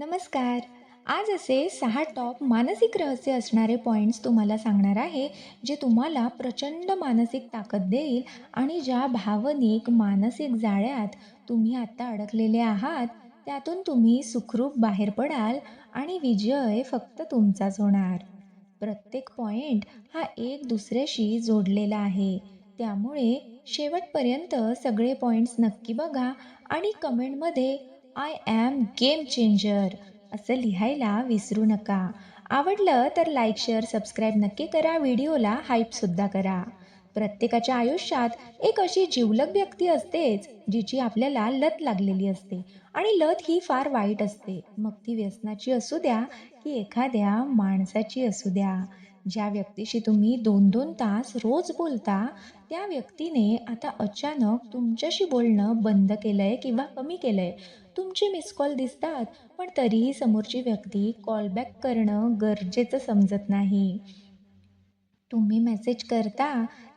नमस्कार. आज असे सहा टॉप मानसिक रहस्य असणारे पॉईंट्स तुम्हाला सांगणार आहे जे तुम्हाला प्रचंड मानसिक ताकद देईल आणि ज्या भावनिक मानसिक जाळ्यात तुम्ही आत्ता अडकलेले आहात त्यातून तुम्ही सुखरूप बाहेर पडाल आणि विजय फक्त तुमचाच होणार. प्रत्येक पॉईंट हा एक दुसऱ्याशी जोडलेला आहे. त्यामुळे शेवटपर्यंत सगळे पॉईंट्स नक्की बघा आणि कमेंटमध्ये आय ॲम गेम चेंजर असं लिहायला विसरू नका. आवडलं तर लाईक शेअर सबस्क्राईब नक्की करा. व्हिडिओला हाईपसुद्धा करा. प्रत्येकाच्या आयुष्यात एक अशी जिवलग व्यक्ती असतेच जिची आपल्याला लत लागलेली असते आणि लत ही फार वाईट असते. मग ती व्यसनाची असू द्या की एखाद्या माणसाची असू द्या. ज्या व्यक्तीशी तुम्ही दोन दोन तास रोज बोलता त्या व्यक्तीने आता अचानक तुमच्याशी बोलणं बंद केलं आहे किंवा कमी केलं आहे तुमचे मिस कॉल दिसतात पण तरीही समोरची व्यक्ती कॉलबॅक करणं गरजेचं समजत नाही. तुम्ही मेसेज करता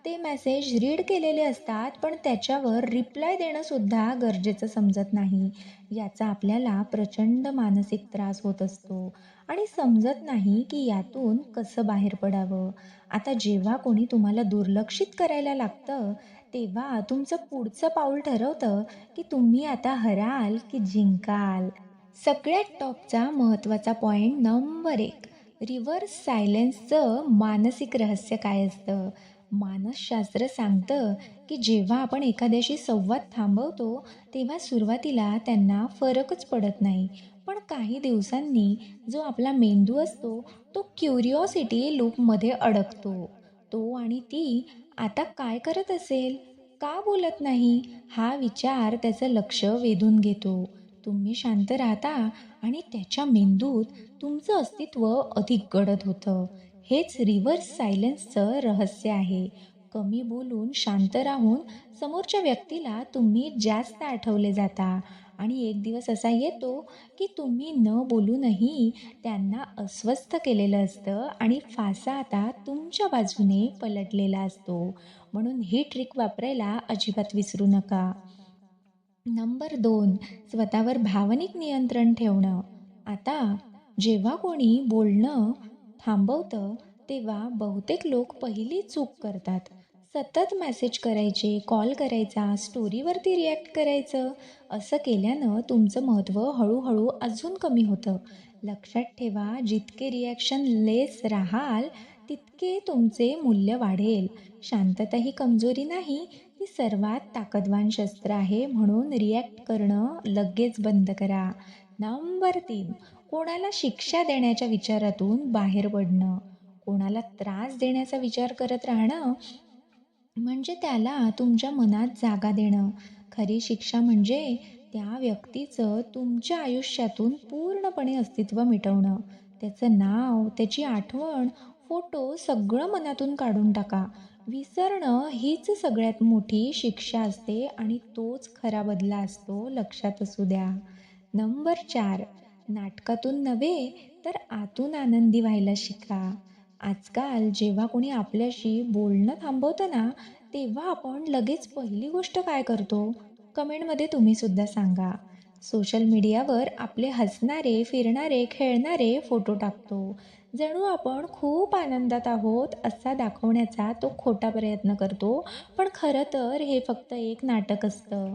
ते मेसेज रीड केलेले असतात पण त्याच्यावर रिप्लाय देणंसुद्धा गरजेचं समजत नाही. याचा आपल्याला प्रचंड मानसिक त्रास होत असतो. आणि समजत नाही की यातून कसं बाहेर पडावं. आता जेव्हा कोणी तुम्हाला दुर्लक्षित करायला लागतं तेव्हा तुमचं पुढचं पाऊल ठरवतं की तुम्ही आता हराल की जिंकाल. सगळ्यात टॉपचा महत्त्वाचा पॉईंट नंबर एक. रिव्हर्स सायलेन्सचं मानसिक रहस्य काय असतं? मानसशास्त्र सांगतं की जेव्हा आपण एखाद्याशी संवाद थांबवतो तेव्हा सुरुवातीला त्यांना फरकच पडत नाही. पण काही दिवसांनी जो आपला मेंदू असतो तो क्युरिओसिटी लूपमध्ये अडकतो. तो आणि ती आता काय करत असेल? का बोलत नाही? हा विचार त्याचं लक्ष वेधून घेतो. तुम्ही शांत राहता आणि त्याच्या मेंदूत तुमचं अस्तित्व अधिक गडद होतं. हेच रिव्हर्स सायलेन्सचं रहस्य आहे. कमी बोलून शांत राहून समोरच्या व्यक्तीला तुम्ही जास्त आठवले जाता. आणि एक दिवस असा येतो की तुम्ही न बोलूनही त्यांना अस्वस्थ केलेलं असतं आणि फासा आता तुमच्या बाजूने पलटलेला असतो. म्हणून ही ट्रिक वापरायला अजिबात विसरू नका. नंबर दोन स्वतःवर भावनिक नियंत्रण ठेवणं. आता जेव्हा कोणी बोलणं थांबवतं तेव्हा बहुतेक लोक पहिली चूक करतात. सतत मेसेज करायचे कॉल करायचा स्टोरीवरती रिॲक्ट करायचं असं केल्यानं तुमचं महत्त्व हळूहळू अजून कमी होतं. लक्षात ठेवा जितके रिॲक्शन लेस राहाल तितके तुमचे मूल्य वाढेल. शांतता ही कमजोरी नाही हे सर्वात ताकदवान शस्त्र आहे म्हणून रिॲक्ट करणं लगेच बंद करा. नंबर तीन कोणाला शिक्षा देण्याच्या विचारातून बाहेर पडणं. कोणाला त्रास देण्याचा विचार करत राहणं म्हणजे त्याला तुमच्या मनात जागा देणं. खरी शिक्षा म्हणजे त्या व्यक्तीचं तुमच्या आयुष्यातून पूर्णपणे अस्तित्व मिटवणं. त्याचं नाव त्याची आठवण फोटो सगळं मनातून काढून टाका. विसरणं हीच सगळ्यात मोठी शिक्षा असते आणि तोच खरा बदला असतो लक्षात असू द्या. नंबर चार नाटकातून नव्हे तर आतून आनंदी व्हायला शिका. आजकाल जेव्हा कोणी आपल्याशी बोलणं थांबवतं ना तेव्हा आपण लगेच पहिली गोष्ट काय करतो? कमेंटमध्ये तुम्हीसुद्धा सांगा. सोशल मीडियावर आपले हसणारे फिरणारे खेळणारे फोटो टाकतो. जणू आपण खूप आनंदात आहोत असा दाखवण्याचा तो खोटा प्रयत्न करतो पण खरं तर हे फक्त एक नाटक असतं.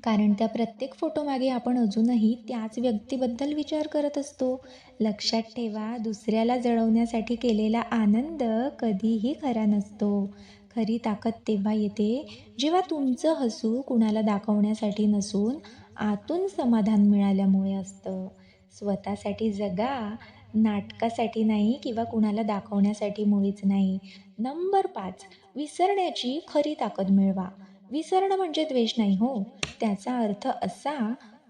कारण त्या प्रत्येक फोटोमागे आपण अजूनही त्याच व्यक्तीबद्दल विचार करत असतो. लक्षात ठेवा दुसऱ्याला जळवण्यासाठी केलेला आनंद कधीही खरा नसतो. खरी ताकद तेव्हा येते जेव्हा तुमचं हसू कुणाला दाखवण्यासाठी नसून आतून समाधान मिळाल्यामुळे असतं. स्वतःसाठी जगा नाटकासाठी नाही किंवा कुणाला दाखवण्यासाठी मुळीच नाही. नंबर पाच विसरण्याची खरी ताकद मिळवा. विसरणं म्हणजे द्वेष नाही हो. त्याचा अर्थ असा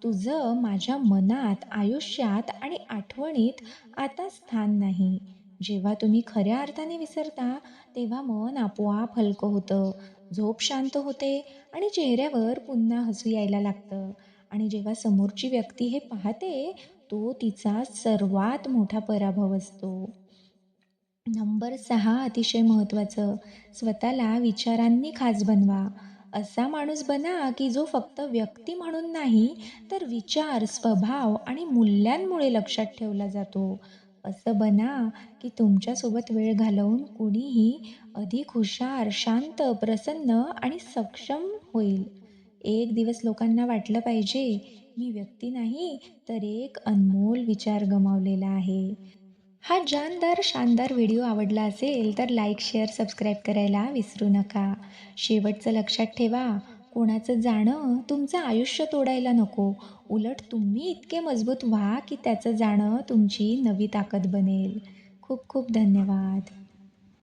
तुझं माझ्या मनात आयुष्यात आणि आठवणीत आता स्थान नाही. जेव्हा तुम्ही खऱ्या अर्थाने विसरता तेव्हा मन आपोआप हलकं होतं. झोप शांत होते आणि चेहऱ्यावर पुन्हा हसू यायला लागतं. आणि जेव्हा समोरची व्यक्ती हे पाहते तो तिचा सर्वात मोठा पराभव असतो. नंबर सहा अतिशय महत्त्वाचं. स्वतःला विचारांनी खास बनवा. असा माणूस बना की जो फक्त व्यक्ती म्हणून नाही तर विचार स्वभाव आणि मूल्यांमुळे लक्षात ठेवला जातो. असं बना की तुमच्यासोबत वेळ घालवून कुणीही अधिक हुशार शांत प्रसन्न आणि सक्षम होईल. एक दिवस लोकांना वाटलं पाहिजे मी व्यक्ती नाही तर एक अनमोल विचार गमावलेला आहे. हा जानदार शानदार व्हिडिओ आवडला असेल तर लाईक शेअर सबस्क्राईब करायला विसरू नका. शेवटचं लक्षात ठेवा कोणाचं जाणं तुमचं आयुष्य तोडायला नको. उलट तुम्ही इतके मजबूत व्हा की त्याचं जाणं तुमची नवी ताकद बनेल. खूप खूप धन्यवाद.